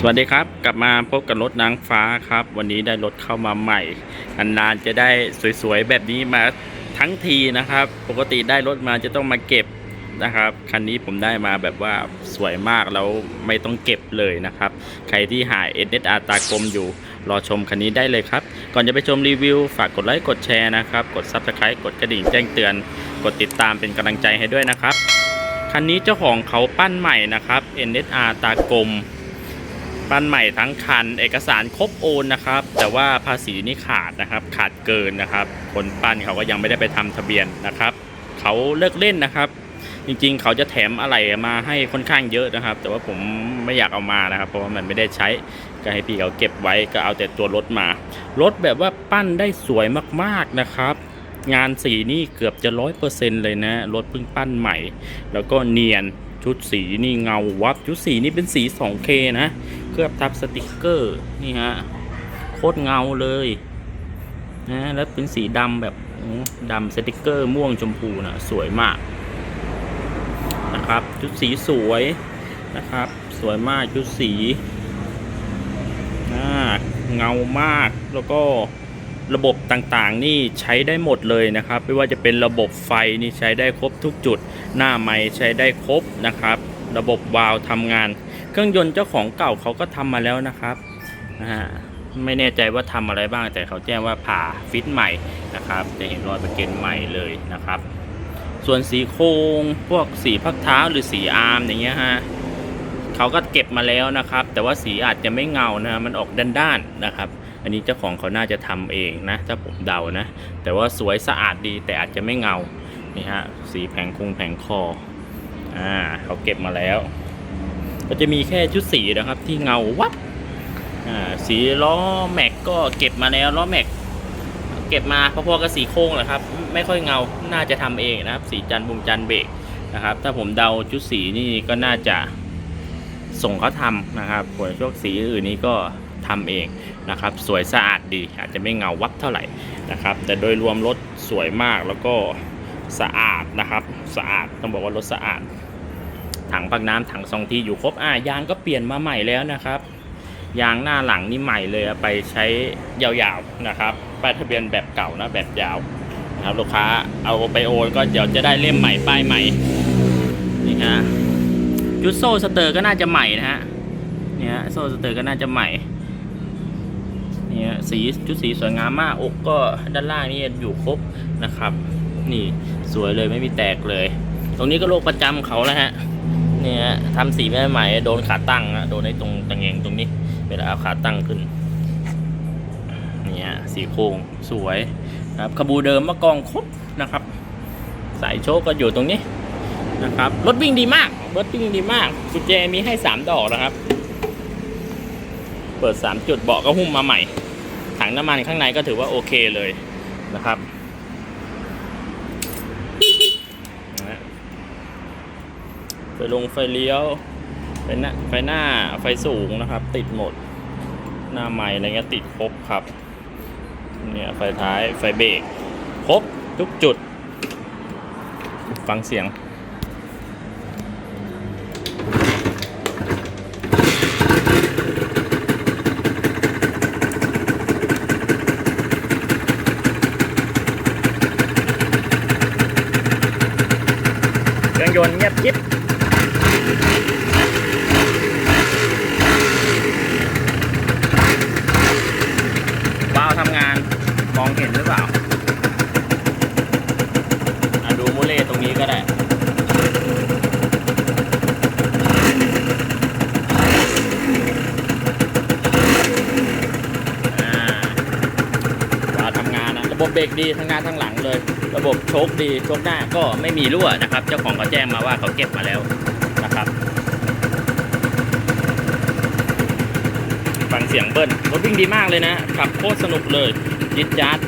สวัสดีครับ กลับมาพบกับรถนางฟ้าครับ วันนี้ได้รถเข้ามาใหม่นานๆจะได้สวยๆแบบนี้มาทั้งทีนะครับ ปกติได้รถมาจะต้องมาเก็บนะครับคันนี้ผมได้มาแบบว่าสวยมากแล้วไม่ต้องเก็บเลยนะครับ ใครที่หา SSR ตากลมอยู่รอชมคันนี้ได้เลยครับ ก่อนจะไปชมรีวิว ฝากกดไลค์กดแชร์นะครับ กด Subscribe กดกระดิ่งแจ้งเตือน กดติดตามเป็นกำลังใจให้ด้วยนะครับ คันนี้เจ้าของเขาปั้นใหม่นะครับ NSR ตากลม ปั้นใหม่ทั้งคัน เอกสารครบโอนนะครับ แต่ว่าภาษีนี่ขาดนะครับ ขาดเกินนะครับ คนปั้นเขาก็ยังไม่ได้ไปทำทะเบียนนะครับ เขาเลิกเล่นนะครับ จริงๆ เขาจะแถมอะไรมาให้ค่อนข้างเยอะนะครับ แต่ว่าผมไม่อยากเอามานะครับ เพราะว่ามันไม่ได้ใช้ก็ให้พี่เขาเก็บไว้ก็เอาแต่ตัวรถมา รถแบบว่าปั้นได้สวยมากๆนะครับงานสีนี่เกือบจะร้อยเปอร์เซ็นต์เลยนะ รถเพิ่งปั้นใหม่ แล้วก็เนียน ชุดสีนี่เงาวับชุดสีนี่เป็นสี 2K นะเคลือบทับสติกเกอร์นี่ฮะโคตรเงาเลยนะแล้วเป็นสีดำแบบดำสติกเกอร์ม่วงชมพูนะสวยมากนะครับชุดสีสวยนะครับ สวยมากชุดสีอ่าเงามากแล้วก็ ระบบต่างๆ นี่ใช้ได้หมดเลยนะครับ ไม่ว่าจะเป็นระบบไฟนี่ใช้ได้ครบทุกจุด หน้าไม้ใช้ได้ครบนะครับ ระบบวาล์วทำงาน เครื่องยนต์เจ้าของเก่าเขาก็ทำมาแล้วนะครับนะฮะไม่แน่ใจว่าทำอะไรบ้าง แต่เขาแจ้งว่าผ่าฟิตใหม่นะครับ จะเห็นรอยประเก็นใหม่เลยนะครับ ส่วนสีโครงพวกสีพักเท้าหรือสีอาร์มอย่างเงี้ยฮะเขาก็เก็บมาแล้วนะครับ แต่ว่าสีอาจจะไม่เงานะมันออกด้านๆนะครับ อันนี้เจ้าของเขาน่าจะทำเองนะถ้าผมเดานะ แต่ว่าสวยสะอาดดีแต่อาจจะไม่เงา นี่ฮะ สีแผงคงแผงคอ อ่าเขาเก็บมาแล้ว ก็จะมีแค่ชุดสีนะครับที่เงาวับ อ่า สีล้อแม็กก็เก็บมาแล้วล้อแม็กเก็บมาพอๆกับสีโค้งแหละครับ ไม่ค่อยเงา น่าจะทำเองนะครับ สีจันบุงจันเบรกนะครับ ถ้าผมเดาชุดสีนี่ก็น่าจะส่งเขาทำนะครับส่วนพวกสีอื่นนี้ก็ ทำเองนะครับ สวยสะอาดดี อาจจะไม่เงาวับเท่าไหร่นะครับ แต่โดยรวมรถสวยมากแล้วก็สะอาดนะครับ สะอาดต้องบอกว่ารถสะอาด ถังปักน้ำถังซองทีอยู่ครบอ่ายางก็เปลี่ยนมาใหม่แล้วนะครับ ยางหน้าหลังนี่ใหม่เลยไปใช้ยาวๆนะครับป้ายทะเบียนแบบเก่านะแบบยาวนะครับลูกค้าเอาไปโอนก็เดี๋ยวจะได้เล่มใหม่ป้ายใหม่นี่ฮะจุดโซ่สเตอร์ก็น่าจะใหม่นะฮะเนี่ยโซ่สเตอร์ก็น่าจะใหม่ เนี่ยสีชุดสีสวยงามมากอกก็ด้านล่างนี่อยู่ครบนะครับ นี่สวยเลยไม่มีแตกเลย ตรงนี้ก็โรคประจำเขาแล้วฮะเนี่ยทำสีใหม่ๆโดนขาตั้งนะโดนในตรงตะเงงตรงนี้ เวลาเอาขาตั้งขึ้นเนี่ยสีโครงสวยนะครับขบูเดิมมะกองครบนะครับ สายโชคก็อยู่ตรงนี้นะครับรถวิ่งดีมากรถวิ่งดีมากกุญแจมีให้สามดอกนะครับ เปิดสามจุดเบาะก็หุ้มมาใหม่ ถังน้ำมันข้างในก็ถือว่าโอเคเลยนะครับนะไฟลงไฟเลี้ยวไฟหน้าไฟหน้าไฟสูงนะครับ ติดหมด หน้าใหม่อะไรเงี้ยติดครบครับเนี่ยไฟท้ายไฟเบรกครบทุกจุด ฟังเสียง เครื่อง ยนต์เงียบกิ๊บวาล์วทำงานมองเห็นหรือเปล่าอะดูมูเล่ตรงนี้ก็ได้ อ่าวาล์วทำงานนะ ระบบ เบรกดีทั้งหน้าทั้งหลังเลย ระบบโชคดีโชคหน้าก็ไม่มีรั่วนะครับ เจ้าของเขาแจ้งมาว่าเขาเก็บมาแล้วนะครับฟังเสียงเบิ้ลรถวิ่งดีมากเลยนะขับโคตรสนุกเลยยิดจัด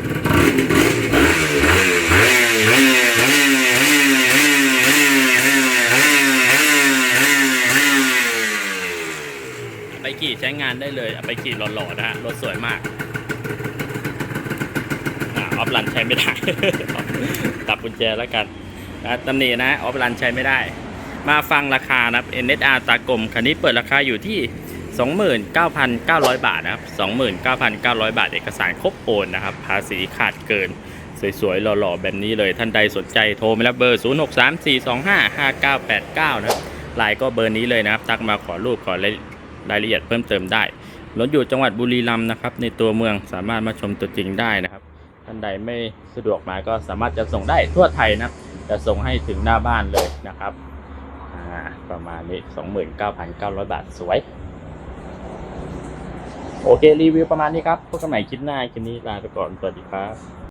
ไปขี่ใช้งานได้เลยเอาไปขี่หล่อๆนะฮะรถสวยมาก ฟลันใช้ไม่ได้ ตับกุญแจแล้วกันนะตำหนินะออฟลันใช้ไม่ได้ มาฟังราคานะครับ NSR ตากลมคันนี้เปิดราคาอยู่ที่ 29,900 บาทนะครับ 29,900 บาท เอกสารครบโอนนะครับ ภาษีขาดเกิน สวยๆ หล่อๆ แบบนี้เลยท่านใดสนใจโทรมาแล้วเบอร์ 0634255989 นะครับไลน์ก็เบอร์นี้เลยนะครับ ทักมาขอรูปขอรายละเอียดเพิ่มเติมได้รถอยู่จังหวัดบุรีรัมย์นะครับ ในตัวเมืองสามารถมาชมตัวจริงได้นะครับ ท่านใดไม่สะดวกมาก็สามารถจะส่งได้ทั่วไทยนะจะส่งให้ถึงหน้าบ้านเลยนะครับอ่าประมาณนี้ 29,900 บาทสวย โอเค รีวิวประมาณนี้ครับพบกันใหม่คลิปหน้าคลิปนี้ลาไปก่อน สวัสดีครับ